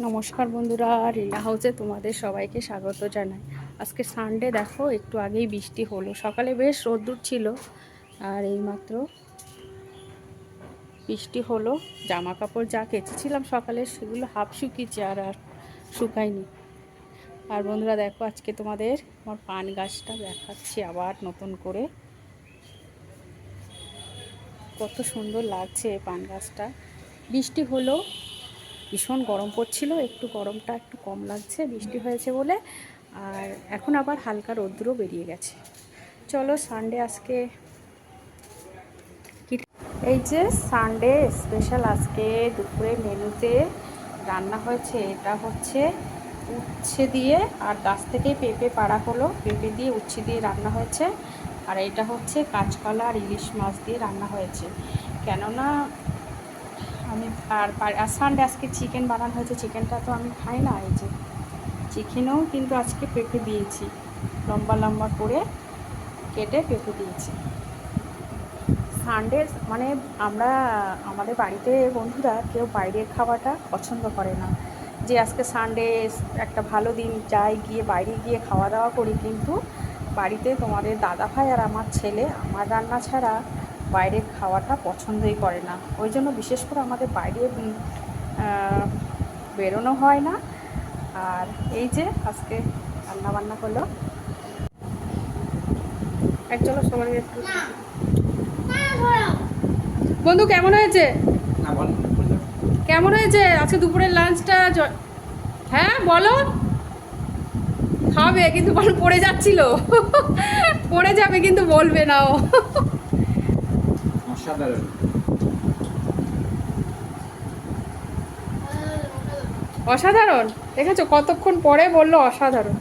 নমস্কার বন্ধুরা রিনা হাউসে তোমাদের সবাইকে স্বাগত জানাই। আজকে সানডে দেখো, একটু আগেই বৃষ্টি হলো। সকালে বেশ রোদ্দুর ছিল, আর এইমাত্র বৃষ্টি হলো। জামা কাপড় যা কেচেছিলাম সকালে, সেগুলো হাফ শুকিয়েছে আর আর শুকায়নি। আর বন্ধুরা দেখো, আজকে তোমাদের আমার পান গাছটা দেখাচ্ছি আবার নতুন করে। কত সুন্দর লাগছে পান গাছটা। বৃষ্টি হলো ভীষণ গরম পড়ছিল, একটু গরমটা একটু কম লাগছে, বৃষ্টি হয়েছে বলে। আর এখন আবার হালকা রৌদ্র বেরিয়ে গেছে। চলো সানডে আজকে এই যে সানডে স্পেশাল আজকে দুপুরে মেনুতে রান্না হয়েছে, এটা হচ্ছে উচ্ছে দিয়ে আর গাছ থেকে পেঁপে পাড়া হলো, পেঁপে দিয়ে উচ্ছে দিয়ে রান্না হয়েছে। আর এটা হচ্ছে কাঁচকলা আর ইলিশ মাছ দিয়ে রান্না হয়েছে। কেননা আমি আর আর সানডে আজকে চিকেন বানানো হয়েছে চিকেনটা তো আমি খাই না, এই যে চিকেনেও কিন্তু আজকে পেঁপে দিয়েছি। লম্বা লম্বা করে কেটে পেঁপে দিয়েছি। সানডে মানে আমরা, আমাদের বাড়িতে বন্ধুরা কেউ বাইরের খাওয়াটা পছন্দ করে না। যে আজকে সানডে একটা ভালো দিন, যাই গিয়ে বাইরে গিয়ে খাওয়া দাওয়া করি, কিন্তু বাড়িতে তোমাদের দাদা ভাই আর আমার ছেলে, আমার রান্না ছাড়া বাইরের খাওয়াটা পছন্দই করে না। ওই জন্য বিশেষ করে আমাদের বাইরে বেরোনো হয় না। আর এই যে আজকে রান্না বান্না করল চলো সবাই একটু। বন্ধু কেমন হয়েছে? না বল কেমন হয়েছে? আজকে দুপুরের লাঞ্চটা হ্যাঁ বলো। খাবে কিন্তু পড়ে যাচ্ছিল। পড়ে যাবে কিন্তু বলবে না ও। অসাধারণ অসাধারণ? দেখেছ? কতক্ষণ পরে বলল অসাধারণ।